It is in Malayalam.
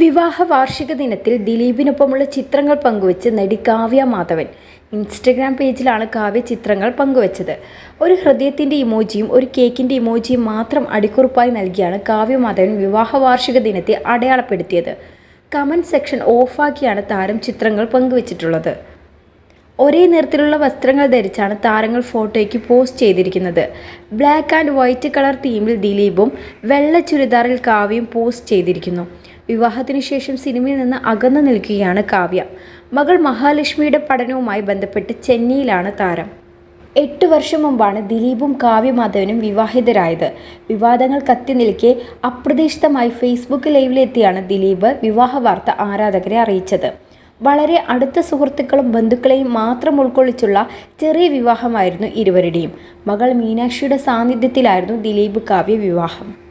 വിവാഹ വാർഷിക ദിനത്തിൽ ദിലീപിനൊപ്പമുള്ള ചിത്രങ്ങൾ പങ്കുവച്ച് നടി കാവ്യ മാധവൻ ഇൻസ്റ്റഗ്രാം പേജിലാണ് കാവ്യ ചിത്രങ്ങൾ പങ്കുവച്ചത്. ഒരു ഹൃദയത്തിന്റെ ഇമോജിയും ഒരു കേക്കിന്റെ ഇമോജിയും മാത്രം അടിക്കുറിപ്പായി നൽകിയാണ് കാവ്യ മാധവൻ വിവാഹ വാർഷിക ദിനത്തെ അടയാളപ്പെടുത്തിയത്. കമന്റ് സെക്ഷൻ ഓഫാക്കിയാണ് താരം ചിത്രങ്ങൾ പങ്കുവച്ചിട്ടുള്ളത്. ഒരേ നിറത്തിലുള്ള വസ്ത്രങ്ങൾ ധരിച്ചാണ് താരങ്ങൾ ഫോട്ടോയ്ക്ക് പോസ്റ്റ് ചെയ്തിരിക്കുന്നത്. ബ്ലാക്ക് ആൻഡ് വൈറ്റ് കളർ തീമിൽ ദിലീപും വെള്ള ചുരിദാറിൽ കാവ്യയും പോസ്റ്റ് ചെയ്തിരിക്കുന്നു. വിവാഹത്തിനു ശേഷം സിനിമയിൽ നിന്ന് അകന്നു നിൽക്കുകയാണ് കാവ്യ. മകൾ മഹാലക്ഷ്മിയുടെ പഠനവുമായി ബന്ധപ്പെട്ട് ചെന്നൈയിലാണ് താരം. എട്ട് വർഷം മുമ്പാണ് ദിലീപും കാവ്യമാധവനും വിവാഹിതരായത്. വിവാദങ്ങൾ കത്തി നിൽക്കെ അപ്രതീക്ഷിതമായി ഫേസ്ബുക്ക് ലൈവിലെത്തിയാണ് ദിലീപ് വിവാഹ വാർത്ത ആരാധകരെ അറിയിച്ചത്. വളരെ അടുത്ത സുഹൃത്തുക്കളും ബന്ധുക്കളെയും മാത്രം ഉൾക്കൊള്ളിച്ചുള്ള ചെറിയ വിവാഹമായിരുന്നു ഇരുവരുടെയും. മകൾ മീനാക്ഷിയുടെ സാന്നിധ്യത്തിലായിരുന്നു ദിലീപ് കാവ്യ വിവാഹം.